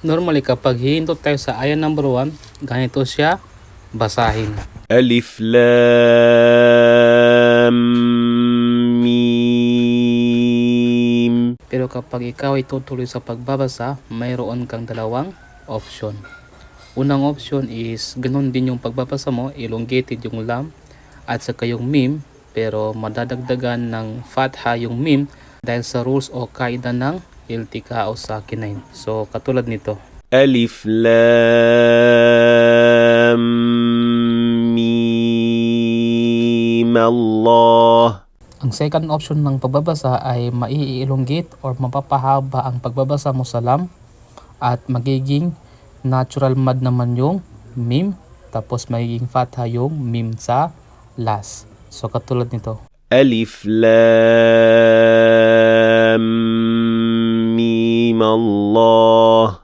Normally kapag hihintot tayo sa ayan number 1, ganito siya basahin. Alif Lam Mim Pero kapag ikaw ay tutuloy sa pagbabasa, mayroon kang dalawang option. Unang option is ganun din yung pagbabasa mo, elongated yung lam at saka yung mim pero madadagdagan ng fatha yung mim dahil sa rules o kaida ng LT Kaos sa akin 9. So katulad nito. Alif Lam Mim Allah ang second option ng pagbabasa ay maiilonggate or mapapahaba ang pagbabasa mo sa lam at magiging natural mad naman yung mim tapos magiging fatha yung mim sa last. So katulad nito. Alif Lam Allah